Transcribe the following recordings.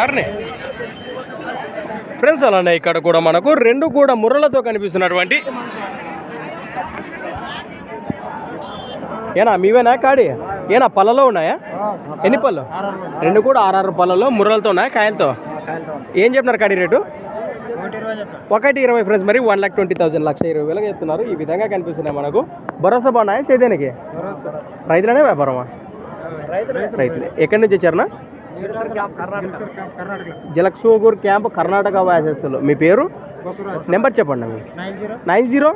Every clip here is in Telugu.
ఆరునే. ఫ్రెండ్స్ అలానే ఇక్కడ కూడా మనకు రెండు కూడా ముర్రలతో కనిపిస్తున్నటువంటి. ఏనా మీవేనా కాడి? ఏనా పళ్ళలో ఉన్నాయా? ఎన్ని పళ్ళు? రెండు కూడా ఆరారు పళ్ళలో ముర్రలతో ఉన్నాయా కాయలతో? ఏం చెప్తున్నారు కాడి రేటు? ఒకటి ఇరవై ఫ్రెండ్స్ మరి వన్ లాక్ ట్వంటీ థౌసండ్ లక్ష ఇరవై వేలకు చెప్తున్నారు. ఈ విధంగా కనిపిస్తున్నాయి మనకు. భరోసా బాగున్నాయా సేదేనికి రైతులనే వ్యాపారమా? రైతులే. ఎక్కడి నుంచి వచ్చారనా జలక్ష్మూగూర్ క్యాంప్ కర్ణాటక. వ్యాసస్తులు మీ పేరు? నెంబర్ చెప్పండి nine zero.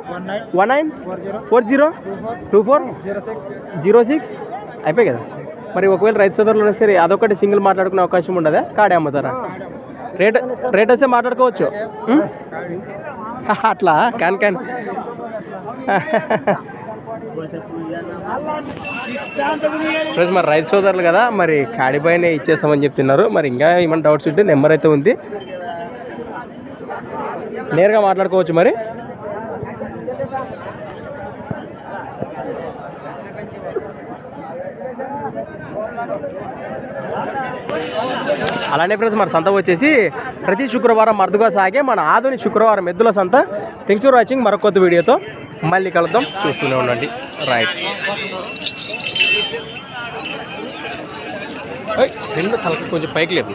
One nine. Four zero. Two four. Zero six. అయిపోయి కదా. మరి ఒకవేళ రైతు సోదరులు వస్తే అదొకటి సింగిల్ మాట్లాడుకునే అవకాశం ఉండదా? కాడే అమ్ముతారా? రేట్ రేట్ వస్తే మాట్లాడుకోవచ్చు? అట్లా? క్యాన్ క్యాన్ ఫ్రెండ్స్ మరి రైతు సోదరులు కదా మరి కాడిపైన ఇచ్చేస్తామని చెప్తున్నారు. మరి ఇంకా ఏమైనా డౌట్స్ ఉంటే నెంబర్ అయితే ఉంది. నేరుగా మాట్లాడుకోవచ్చు మరి. అలానే ఫ్రెండ్స్ మన సంత వచ్చేసి ప్రతి శుక్రవారం మరుదుగా సాగే మన ఆధుని శుక్రవారం ఎద్దుల సంత. థింగ్స్ ఫర్ వాచింగ్ మరొక కొత్త వీడియోతో. మళ్ళీ కలుద్దాం. చూస్తూనే ఉండండి. రైట్ రెండు తలకి కొంచెం పైకి లేపు.